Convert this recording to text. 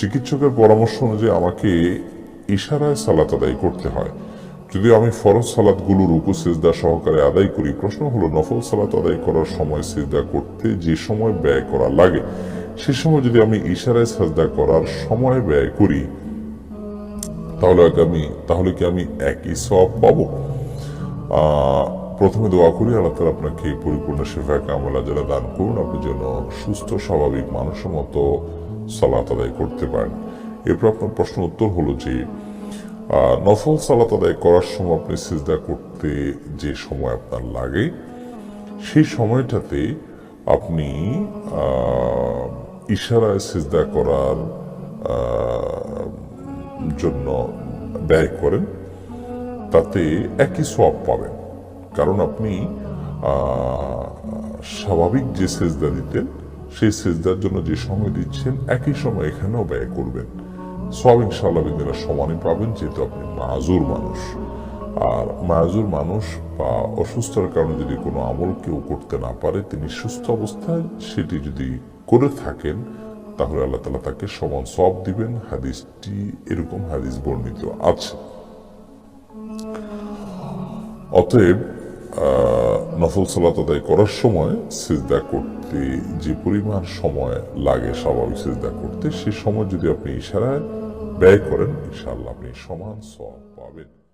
চিকিৎসকের পরামর্শ অনুযায়ী আমাকে ইশারায় সালাত আদায় করতে হয়। যদি আমি ফরজ সালাতগুলো রুকু সিজদা সহকারে আদায় করি, প্রশ্ন হলো, নফল সালাত আদায় করার সময় সিজদা করতে যে সময় ব্যয় করা লাগে, সে সময় যদি আমি ইশারায় সাজদা করার সময় ব্যয় করি, তাহলে আগামী তাহলে কি আমি একই সব পাবো? প্রথমে দোয়া করি, আল্লাহ তালা আপনাকে পরিপূর্ণ শেফা কামলা যারা দান করুন, আপনি যেন সুস্থ, স্বাভাবিক মানুষের মতো সালাত আদায় করতে পারেন। এরপর আপনার প্রশ্ন উত্তর হলো যে নফল সালাত আদায় করার সময় আপনি সিজদা করতে যে সময় আপনার লাগে, সেই সময়টাতে আপনি ইশারায় সিজদা করার জন্য ব্যয় করেন। তাতে একই সব পাবেন। কারণ আপনি স্বাভাবিক যে সেজদা দিতেন সেই সেজদার জন্য যে সময় দিচ্ছেন একই সময় এখানেও ব্যয় করবেন। সব ইনশাল্লাহ বিদিনা সমানই পাবেন যেহেতু আপনি মাজুর মানুষ। আর মাজুর মানুষ বা অসুস্থতার কারণে যদি কোনো আমল কেউ করতে না পারে তিনি সুস্থ অবস্থায় সেটি যদি করে থাকেন তাহলে আল্লাহ তালা তাকে সমান সব দিবেন। হাদিসটি এরকম হাদিস বর্ণিত আছে। অতএব আহ, নফল সালাত আদায় করার সময় সিজদা করতে যে পরিমাণ সময় লাগে স্বাভাবিক সিজদা করতে, সে সময় যদি আপনি ইশারায় ব্যয় করেন, ইনশাআল্লাহ আপনি সমান সব পাবেন।